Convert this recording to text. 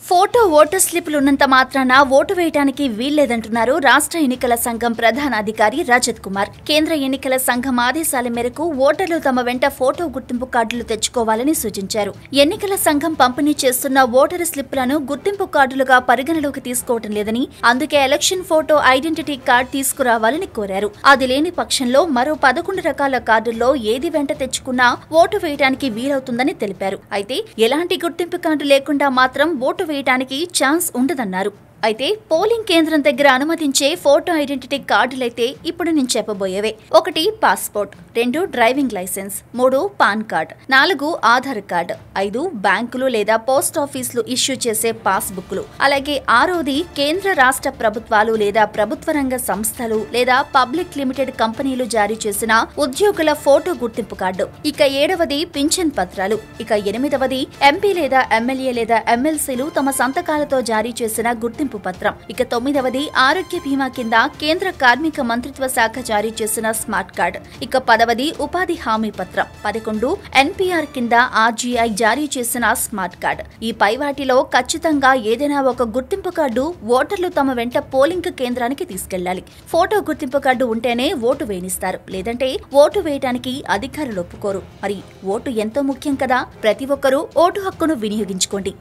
4 photo voter స్లిప్లు ఉన్నంత మాత్రాన vote వేయడానికి వీల్లేదంటున్నారు రాష్ట్ర ఎన్నికల సంఘం ప్రధాన అధికారి రజత్ కుమార్. కేంద్ర ఎన్నికల సంఘం ఆదేశాల మేరకు ఓటర్లు తమ వెంట ఫోటో గుర్తింపు కార్డులు తెచ్చుకోవాలని సూచించారు. ఎన్నికల సంఘం పంపిణీ చేస్తున్న ఓటరు స్లిప్లను గుర్తింపు కార్డులుగా పరిగణలోకి తీసుకోవటం లేదని అందుకే ఎలక్షన్ ఫోటో ఐడెంటిటీ కార్డ్ తీసుకురావాలని కోరారు. అది లేని పక్షంలో మరో పదకొండు రకాల కార్డుల్లో ఏది వెంట తెచ్చుకున్నా ఓటు వేయడానికి వీలవుతుందని తెలిపారు. అయితే ఎలాంటి గుర్తింపు కార్డు లేకుండా మాత్రం ఓటు వేయడానికి చేయటానికి ఛాన్స్ ఉండదన్నారు. అయితే పోలింగ్ కేంద్రం దగ్గర అనుమతించే ఫోటో ఐడెంటిటీ కార్డులైతే ఇప్పుడు నేను చెప్పబోయేవే. ఒకటి పాస్పోర్ట్. రెండు డ్రైవింగ్ లైసెన్స్. మూడు పాన్ కార్డ్. నాలుగు ఆధార్ కార్డ్. ఐదు బ్యాంకులు లేదా పోస్ట్ ఆఫీసులు ఇష్యూ చేసే పాస్బుక్లు. అలాగే ఆరోది కేంద్ర రాష్ట్ర ప్రభుత్వాలు లేదా ప్రభుత్వ రంగ సంస్థలు లేదా పబ్లిక్ లిమిటెడ్ కంపెనీలు జారీ చేసిన ఉద్యోగుల ఫోటో గుర్తింపు కార్డు. ఇక ఏడవది పింఛన్ పత్రాలు. ఇక ఎనిమిదవది ఎంపీ లేదా ఎమ్మెల్యే లేదా ఎమ్మెల్సీలు తమ సంతకాలతో జారీ చేసిన గుర్తింపు పత్రం. ఇక తొమ్మిదవది ఆరోగ్య బీమా కింద కేంద్ర కార్మిక మంత్రిత్వ శాఖ జారీ చేసిన స్మార్ట్ కార్డ్. ఇక పదవది ఉపాధి హామీ పత్రం. పదకొండు ఎన్పీఆర్ కింద ఆర్జీఐ జారీ చేసిన స్మార్ట్ కార్డ్. ఈ పై వాటిలో ఖచ్చితంగా ఏదైనా ఒక గుర్తింపు కార్డు ఓటర్లు తమ వెంట పోలింగ్ కేంద్రానికి తీసుకెళ్ళాలి ఫోటో గుర్తింపు కార్డు ఉంటేనే ఓటు వేయనిస్తారు లేదంటే ఓటు వేయడానికి అధికారులు ఒప్పుకోరు. మరి ఓటు ఎంతో ముఖ్యం కదా? ప్రతి ఒక్కరూ ఓటు హక్కును వినియోగించుకోండి.